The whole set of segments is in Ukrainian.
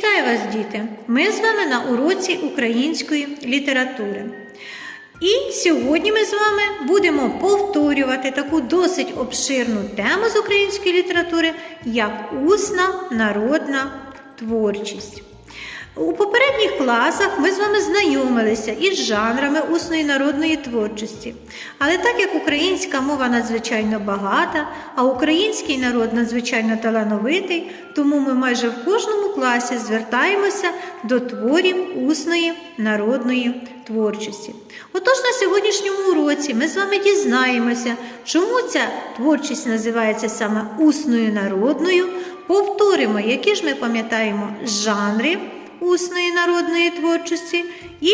Вітаю вас, діти! Ми з вами на уроці української літератури. І сьогодні ми з вами будемо повторювати таку досить обширну тему з української літератури, як усна народна творчість. У попередніх класах ми з вами знайомилися із жанрами усної народної творчості. Але так як українська мова надзвичайно багата, а український народ надзвичайно талановитий, тому ми майже в кожному класі звертаємося до творів усної народної творчості. Отож, на сьогоднішньому уроці ми з вами дізнаємося, чому ця творчість називається саме усною народною. Повторимо, які ж ми пам'ятаємо жанри усної народної творчості і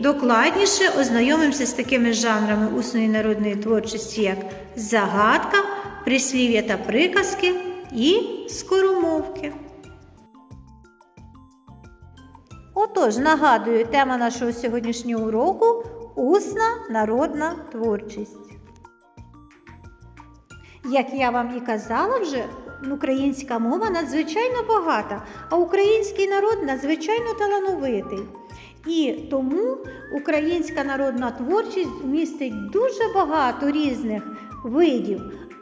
докладніше ознайомимося з такими жанрами усної народної творчості, як загадка, прислів'я та приказки і скоромовки. Отож, нагадую, тема нашого сьогоднішнього уроку усна народна творчість. Як я вам і казала вже, українська мова надзвичайно багата, а український народ надзвичайно талановитий. І тому українська народна творчість містить дуже багато різних видів.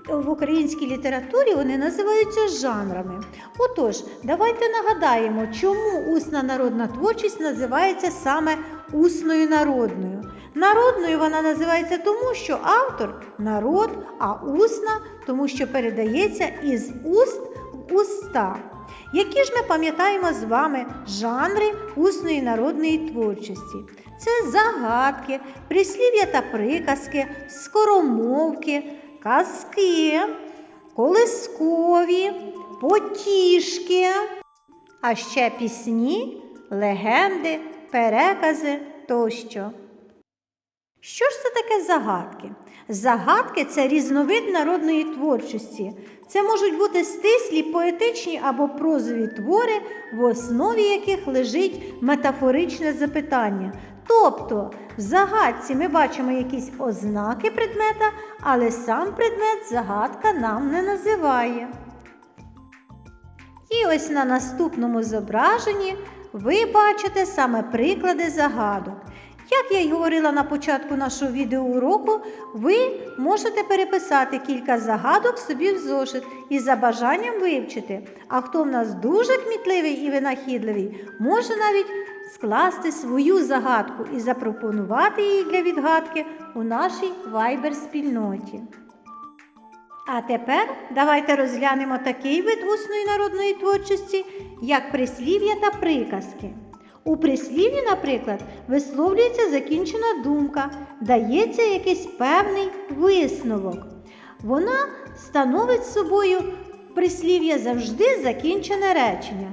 В українській літературі вони називаються жанрами. Отож, давайте нагадаємо, чому усна народна творчість називається саме усною народною. Народною вона називається тому, що автор народ, а усна, тому що передається із уст в уста. Які ж ми пам'ятаємо з вами жанри усної народної творчості? Це загадки, прислів'я та приказки, скоромовки, казки, колискові, потішки, а ще пісні, легенди, перекази тощо. Що ж це таке загадки? Загадки це різновид народної творчості. Це можуть бути стислі, поетичні або прозові твори, в основі яких лежить метафоричне запитання. Тобто в загадці ми бачимо якісь ознаки предмета, але сам предмет загадка нам не називає. І ось на наступному зображенні ви бачите саме приклади загадок. Як я й говорила на початку нашого відеоуроку, ви можете переписати кілька загадок собі в зошит і за бажанням вивчити. А хто в нас дуже кмітливий і винахідливий, може навіть скласти свою загадку і запропонувати її для відгадки у нашій вайбер-спільноті. А тепер давайте розглянемо такий вид усної народної творчості, як прислів'я та приказки. У прислів'ї, наприклад, висловлюється закінчена думка, дається якийсь певний висновок. Вона становить собою прислів'я завжди закінчене речення.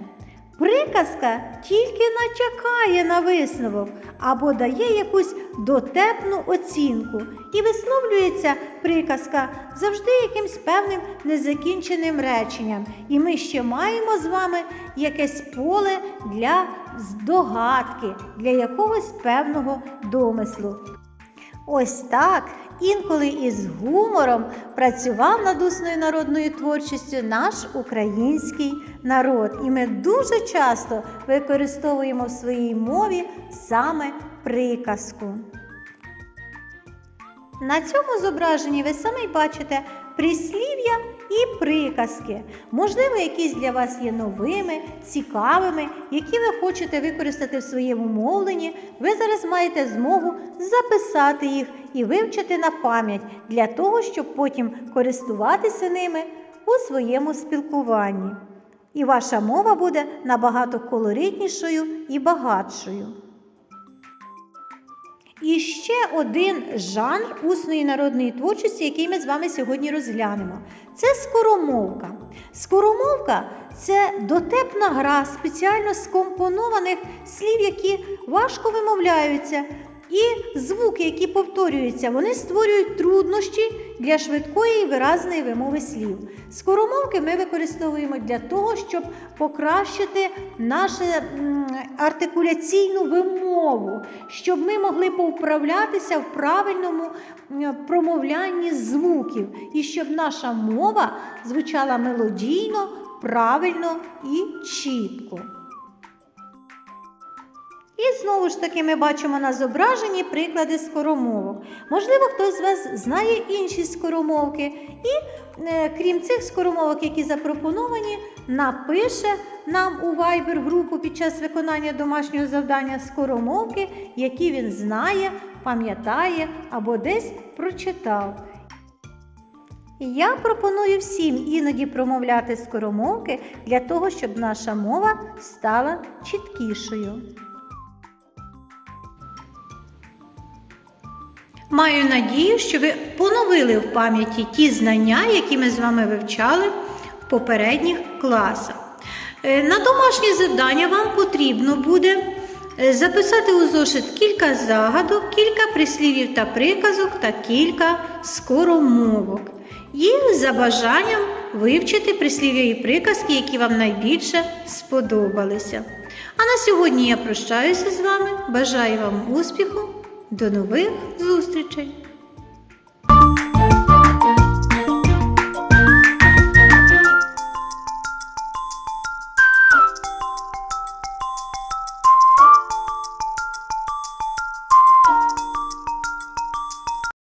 Приказка тільки натякає на висновок або дає якусь дотепну оцінку. І висловлюється приказка завжди якимсь певним незакінченим реченням. І ми ще маємо з вами якесь поле для здогадки, для якогось певного домислу. Ось так інколи із гумором працював над усною народною творчістю наш український народ. І ми дуже часто використовуємо в своїй мові саме приказку. На цьому зображенні ви самі бачите прислів'я і приказки. Можливо, якісь для вас є новими, цікавими, які ви хочете використати в своєму мовленні. Ви зараз маєте змогу записати їх і вивчити на пам'ять для того, щоб потім користуватися ними у своєму спілкуванні. І ваша мова буде набагато колоритнішою і багатшою. І ще один жанр усної народної творчості, який ми з вами сьогодні розглянемо. Це скоромовка. Скоромовка це дотепна гра спеціально скомпонованих слів, які важко вимовляються. І звуки, які повторюються, вони створюють труднощі для швидкої і виразної вимови слів. Скоромовки ми використовуємо для того, щоб покращити нашу артикуляційну вимову, щоб ми могли повправлятися в правильному промовлянні звуків, і щоб наша мова звучала мелодійно, правильно і чітко. І знову ж таки ми бачимо на зображенні приклади скоромовок. Можливо, хтось з вас знає інші скоромовки, і е, крім цих скоромовок, які запропоновані, напише нам у Viber групу під час виконання домашнього завдання скоромовки, які він знає, пам'ятає або десь прочитав. Я пропоную всім іноді промовляти скоромовки для того, щоб наша мова стала чіткішою. Маю надію, що ви поновили в пам'яті ті знання, які ми з вами вивчали в попередніх класах. Е, На домашнє завдання вам потрібно буде е, записати у зошит кілька загадок, кілька прислівів та приказок та кілька скоромовок. І за бажанням вивчити прислів'я і приказки, які вам найбільше сподобалися. А на сьогодні я прощаюся з вами. Бажаю вам успіху. До нових зустрічей!